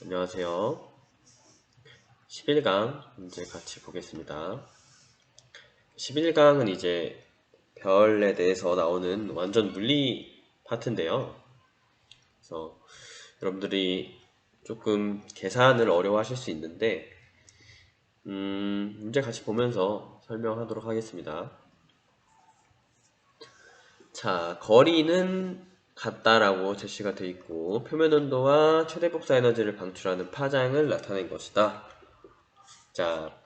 안녕하세요. 11강 문제 같이 보겠습니다. 11강은 이제 별에 대해서 나오는 완전 물리 파트인데요. 그래서 여러분들이 조금 계산을 어려워하실 수 있는데 음, 문제 같이 보면서 설명하도록 하겠습니다. 자, 거리는 같다라고 제시가 되어 있고 표면 온도와 최대 복사 에너지를 방출하는 파장을 나타낸 것이다. 자,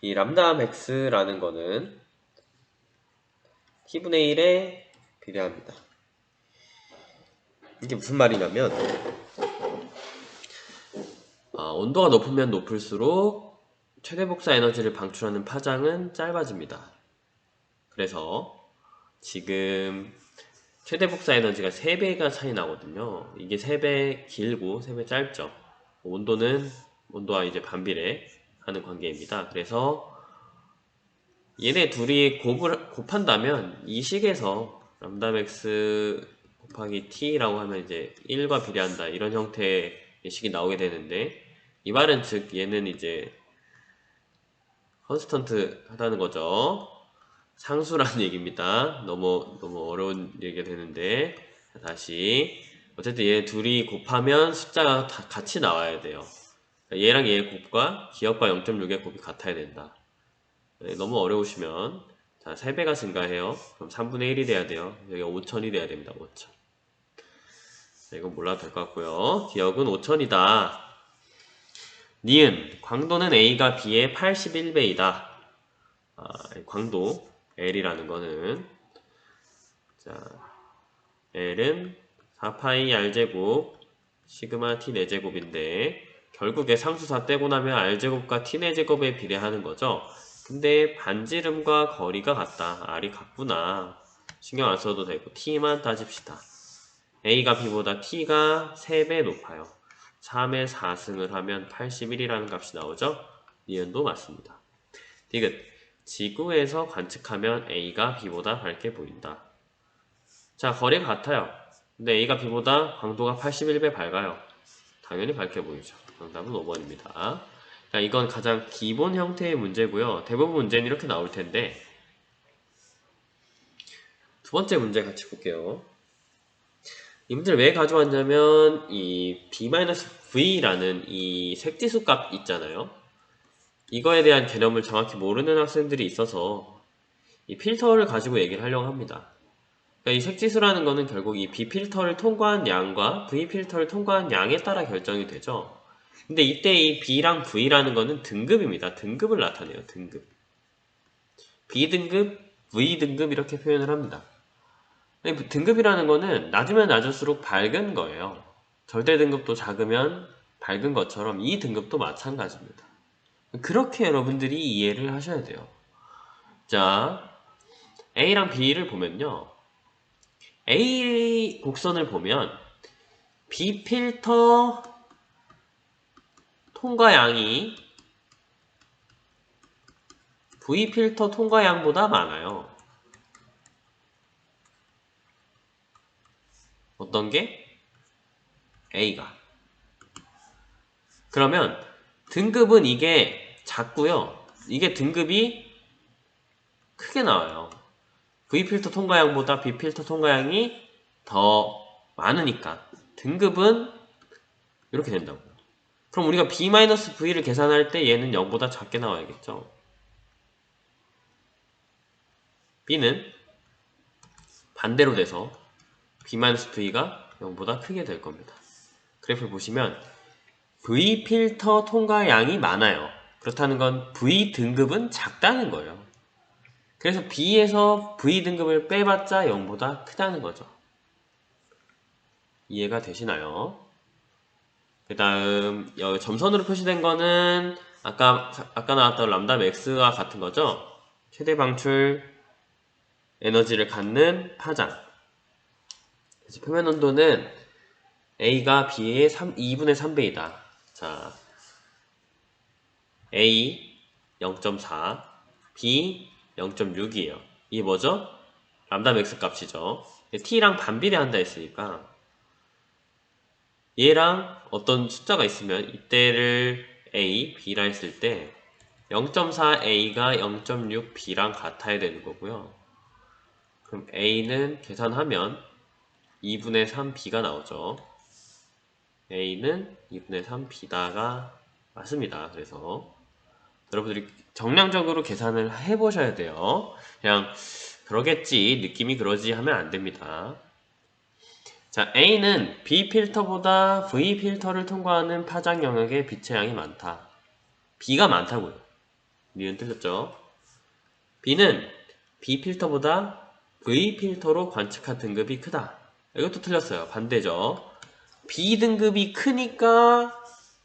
이 람다 맥스라는 거는 t분의 1에 비례합니다. 이게 무슨 말이냐면 아, 온도가 높으면 높을수록 최대 복사 에너지를 방출하는 파장은 짧아집니다. 그래서 지금 최대 복사 에너지가 3배가 차이 나거든요. 이게 3배 길고 3배 짧죠. 온도는 온도와 이제 반비례 하는 관계입니다. 그래서 얘네 둘이 곱을, 곱한다면 이 식에서 람다맥스 곱하기 t라고 하면 이제 1과 비례한다 이런 형태의 식이 나오게 되는데 이 말은 즉 얘는 이제 컨스턴트 하다는 거죠. 상수라는 얘기입니다. 너무 너무 어려운 얘기가 되는데 다시 어쨌든 얘 둘이 곱하면 숫자가 다 같이 나와야 돼요. 얘랑 얘의 곱과 기억과 0.6의 곱이 같아야 된다. 네, 너무 어려우시면 자 3배가 증가해요. 그럼 3분의 1이 돼야 돼요. 여기 5천이 돼야 됩니다. 5천. 네, 이건 몰라도 될 것 같고요. 기억은 5천이다. 니은 광도는 A가 B의 81배이다. 아, 광도 L이라는 거는 자 L은 4파이 R제곱 시그마 T 4제곱인데 결국에 상수사 떼고 나면 R제곱과 T 4제곱에 비례하는 거죠. 근데 반지름과 거리가 같다. R이 같구나. 신경 안 써도 되고 T만 따집시다. A가 B보다 T가 3배 높아요. 3의 4승을 하면 81이라는 값이 나오죠? 니은도 맞습니다. 디귿 지구에서 관측하면 A가 B보다 밝게 보인다. 자, 거리가 같아요. 근데 A가 B보다 광도가 81배 밝아요. 당연히 밝게 보이죠. 정답은 5번입니다. 자, 이건 가장 기본 형태의 문제고요. 대부분 문제는 이렇게 나올 텐데 두 번째 문제 같이 볼게요. 이 문제를 왜 가져왔냐면 이 b-v라는 이 색지수 값 있잖아요. 이거에 대한 개념을 정확히 모르는 학생들이 있어서 이 필터를 가지고 얘기를 하려고 합니다. 그러니까 이 색지수라는 거는 결국 이 B 필터를 통과한 양과 V 필터를 통과한 양에 따라 결정이 되죠. 근데 이때 이 B랑 V라는 거는 등급입니다. 등급을 나타내요. 등급. B등급, V등급 이렇게 표현을 합니다. 등급이라는 거는 낮으면 낮을수록 밝은 거예요. 절대 등급도 작으면 밝은 것처럼 이 등급도 마찬가지입니다. 그렇게 여러분들이 이해를 하셔야 돼요. 자, A랑 B를 보면요. A 곡선을 보면 B 필터 통과 양이 V 필터 통과 양보다 많아요. 어떤 게? A가. 그러면 등급은 이게 작고요. 이게 등급이 크게 나와요. V필터 통과량보다 B필터 통과량이 더 많으니까 등급은 이렇게 된다고요. 그럼 우리가 B-V를 계산할 때 얘는 0보다 작게 나와야겠죠. B는 반대로 돼서 B-V가 0보다 크게 될 겁니다. 그래프를 보시면 V 필터 통과량이 많아요. 그렇다는 건 V 등급은 작다는 거예요. 그래서 B에서 V 등급을 빼봤자 0보다 크다는 거죠. 이해가 되시나요? 그 다음 점선으로 표시된 거는 아까 아까 나왔던 람다 맥스와 같은 거죠. 최대 방출 에너지를 갖는 파장. 그래서 표면 온도는 A가 B의 3, 2분의 3배이다. 자, A 0.4, B 0.6이에요. 이게 뭐죠? 람다 맥스 값이죠. t랑 반비례한다 했으니까 얘랑 어떤 숫자가 있으면 이때를 a, b라 했을 때 0.4a가 0.6b랑 같아야 되는 거고요. 그럼 a는 계산하면 2분의 3b가 나오죠. A는 2분의 3b다가 맞습니다. 그래서 여러분들이 정량적으로 계산을 해보셔야 돼요. 그냥 그러겠지, 느낌이 그러지 하면 안 됩니다. 자, A는 B 필터보다 V 필터를 통과하는 파장 영역의 빛의 양이 많다. B가 많다고요. 니은 틀렸죠? B는 B 필터보다 V 필터로 관측한 등급이 크다. 이것도 틀렸어요. 반대죠. B 등급이 크니까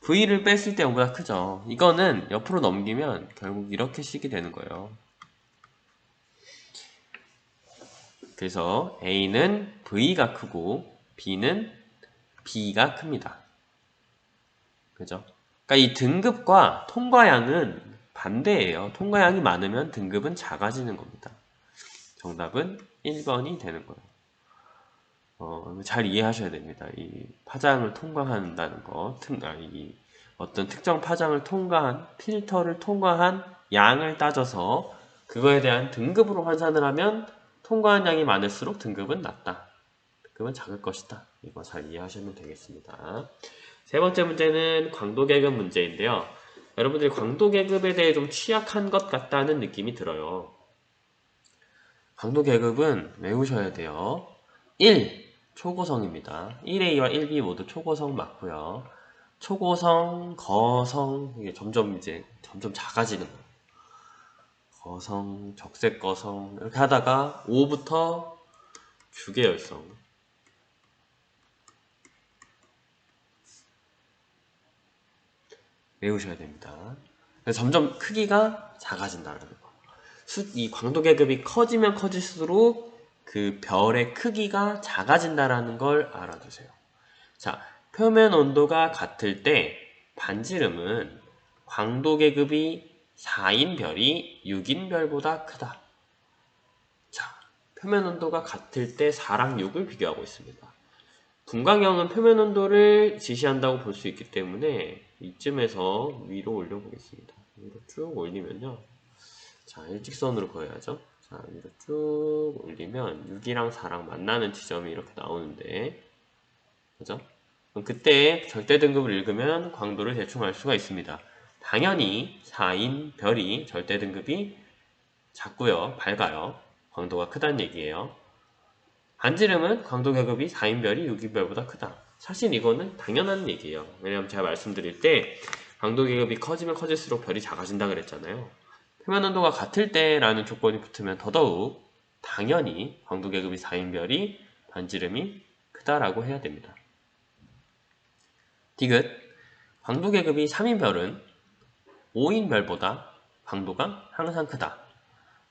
V를 뺐을 때 0보다 크죠. 이거는 옆으로 넘기면 결국 이렇게 식이 되는 거예요. 그래서 A는 V가 크고 B는 B가 큽니다. 그죠? 그러니까 이 등급과 통과량은 반대예요. 통과량이 많으면 등급은 작아지는 겁니다. 정답은 1번이 되는 거예요. 어, 잘 이해하셔야 됩니다. 이 파장을 통과한다는 거, 특, 아, 이 어떤 특정 파장을 통과한, 필터를 통과한 양을 따져서 그거에 대한 등급으로 환산을 하면 통과한 양이 많을수록 등급은 낮다. 등급은 작을 것이다. 이거 잘 이해하시면 되겠습니다. 세 번째 문제는 광도계급 문제인데요. 여러분들이 광도계급에 대해 좀 취약한 것 같다는 느낌이 들어요. 광도계급은 외우셔야 돼요. 1. 초고성입니다. 1A와 1B 모두 초고성 맞고요. 초고성, 거성, 이게 점점 이제 점점 작아지는 거예요. 거성, 적색 거성 이렇게 하다가 5부터 주계 열성 외우셔야 됩니다. 점점 크기가 작아진다는 거. 이 광도 계급이 커지면 커질수록 그 별의 크기가 작아진다라는 걸 알아두세요. 자, 표면 온도가 같을 때 반지름은 광도 계급이 4인 별이 6인 별보다 크다. 자, 표면 온도가 같을 때 4랑 6을 비교하고 있습니다. 분광형은 표면 온도를 지시한다고 볼 수 있기 때문에 이쯤에서 위로 올려보겠습니다. 위로 쭉 올리면요. 자, 일직선으로 그어야죠. 자, 위로 쭉 올리면 6이랑 4랑 만나는 지점이 이렇게 나오는데, 그죠? 그럼 그때 절대 등급을 읽으면 광도를 대충 알 수가 있습니다. 당연히 4인 별이 절대 등급이 작고요. 밝아요. 광도가 크다는 얘기예요. 반지름은 광도 계급이 4인 별이 6인 별보다 크다. 사실 이거는 당연한 얘기예요. 왜냐하면 제가 말씀드릴 때 광도 계급이 커지면 커질수록 별이 작아진다 그랬잖아요. 표면 온도가 같을 때라는 조건이 붙으면 더더욱 당연히 광도 계급이 4인 별이 반지름이 크다라고 해야 됩니다. 디귿 광도 계급이 3인 별은 5인 별보다 광도가 항상 크다.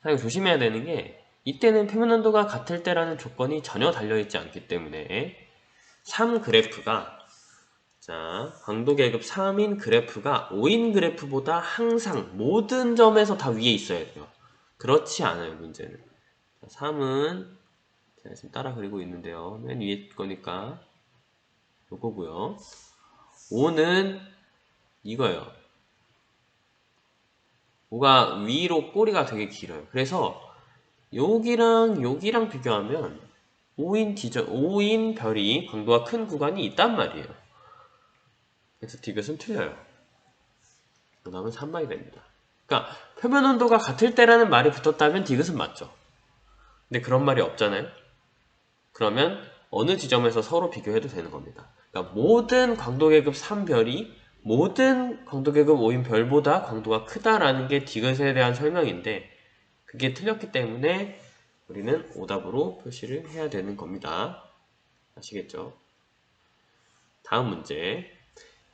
자, 조심해야 되는 게 이때는 표면 온도가 같을 때라는 조건이 전혀 달려있지 않기 때문에 3 그래프가 자 광도 계급 3인 그래프가 5인 그래프보다 항상 모든 점에서 다 위에 있어야 돼요. 그렇지 않아요 문제는. 자, 3은 제가 지금 따라 그리고 있는데요. 맨 위에 거니까 요거고요. 5는 이거예요. 5가 위로 꼬리가 되게 길어요. 그래서 여기랑 여기랑 비교하면 5인 디저 5인 별이 광도가 큰 구간이 있단 말이에요. 그래서 디귿은 틀려요. 그 다음은 3번이 됩니다. 그러니까 표면 온도가 같을 때라는 말이 붙었다면 디귿은 맞죠. 근데 그런 말이 없잖아요. 그러면 어느 지점에서 서로 비교해도 되는 겁니다. 그러니까 모든 광도 계급 3별이 모든 광도 계급 5인 별보다 광도가 크다라는 게 디귿에 대한 설명인데 그게 틀렸기 때문에 우리는 오답으로 표시를 해야 되는 겁니다. 아시겠죠? 다음 문제.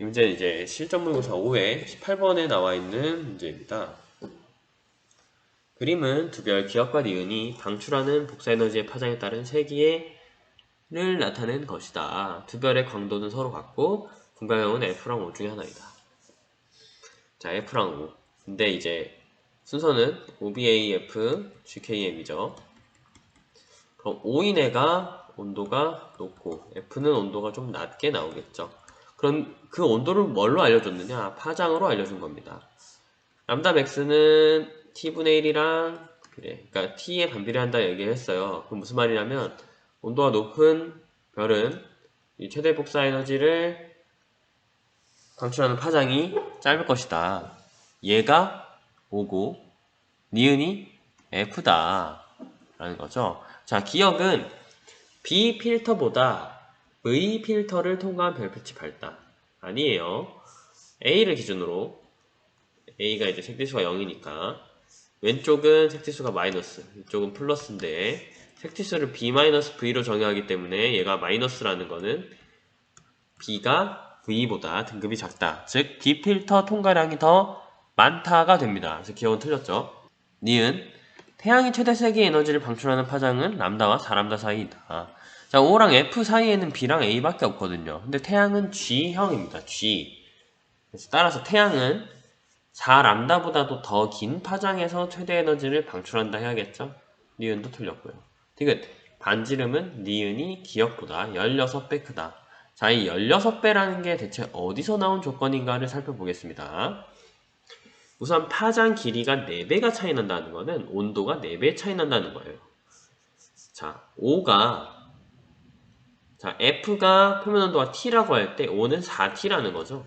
이 문제는 이제 실전문고사 5회 18번에 나와 있는 문제입니다. 그림은 두 별 기압과 니은이 방출하는 복사에너지의 파장에 따른 세기를 나타낸 것이다. 두 별의 광도는 서로 같고 분광형은 F랑 O 중에 하나이다. 자, F랑 O. 근데 이제 순서는 OBAF, GKM이죠. 그럼 O인 애가 온도가 높고 F는 온도가 좀 낮게 나오겠죠. 그런 그 온도를 뭘로 알려줬느냐? 파장으로 알려준 겁니다. 람다 맥스는 t분의 1이랑 그래. 그러니까 t에 반비례 한다 얘기했어요. 그럼 무슨 말이냐면 온도가 높은 별은 이 최대 복사 에너지를 방출하는 파장이 짧을 것이다. 얘가 5고 니은이 F다. 라는 거죠. 자, 기억은 B 필터보다 V 필터를 통과한 별빛이 밝다. 아니에요. A를 기준으로 A가 이제 색지수가 0이니까 왼쪽은 색지수가 마이너스, 이쪽은 플러스인데 색지수를 B-V로 정의하기 때문에 얘가 마이너스라는 거는 B가 V보다 등급이 작다. 즉 B 필터 통과량이 더 많다가 됩니다. 그래서 기억은 틀렸죠. 니은 태양이 최대 세기 에너지를 방출하는 파장은 람다와 4람다 사이이다. 자, O랑 F 사이에는 B랑 A밖에 없거든요. 근데 태양은 G형입니다. G. 그래서 따라서 태양은 4람다보다도 더 긴 파장에서 최대 에너지를 방출한다 해야겠죠? 니은도 틀렸고요. 디귿. 반지름은 니은이 기억보다 16배 크다. 자, 이 16배라는 게 대체 어디서 나온 조건인가를 살펴보겠습니다. 우선 파장 길이가 4배가 차이 난다는 거는 온도가 4배 차이 난다는 거예요. 자, O가 자, F가 표면 온도가 T라고 할 때 O는 4T라는 거죠.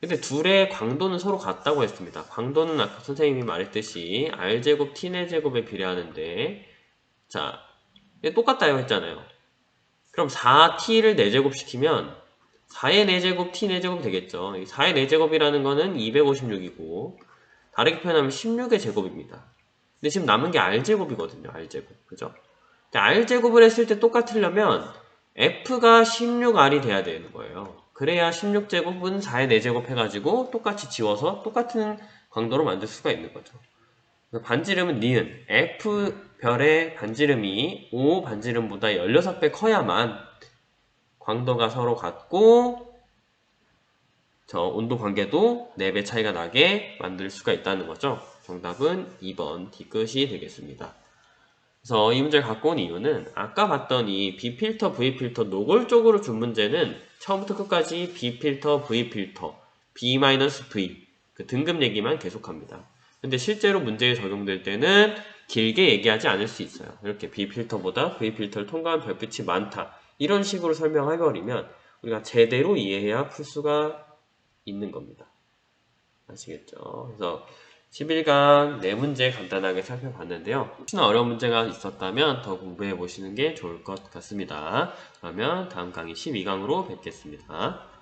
근데 둘의 광도는 서로 같다고 했습니다. 광도는 아까 선생님이 말했듯이 R제곱 T내제곱에 비례하는데 자, 똑같다고 했잖아요. 그럼 4T를 4제곱 시키면 4의 4제곱 T 4제곱 되겠죠. 4의 4제곱이라는 거는 256이고 다르게 표현하면 16의 제곱입니다. 근데 지금 남은 게 R제곱이거든요. R제곱. 그죠? R제곱을 했을 때 똑같으려면 F가 16R이 돼야 되는 거예요. 그래야 16제곱은 4의 4제곱 해가지고 똑같이 지워서 똑같은 광도로 만들 수가 있는 거죠. 반지름은 니은 F별의 반지름이 O 반지름보다 16배 커야만 광도가 서로 같고 저 온도 관계도 4배 차이가 나게 만들 수가 있다는 거죠. 정답은 2번 D끝이 되겠습니다. 그래서 이 문제를 갖고 온 이유는 아까 봤던 이 B필터, V필터 노골적으로 준 문제는 처음부터 끝까지 B필터, V필터, B-V 그 등급 얘기만 계속합니다. 근데 실제로 문제에 적용될 때는 길게 얘기하지 않을 수 있어요. 이렇게 B필터보다 V필터를 통과한 별빛이 많다. 이런 식으로 설명해버리면 우리가 제대로 이해해야 풀 수가 있는 겁니다. 아시겠죠? 그래서 11강 네 문제 간단하게 살펴봤는데요. 혹시나 어려운 문제가 있었다면 더 공부해 보시는 게 좋을 것 같습니다. 그러면 다음 강의 12강으로 뵙겠습니다.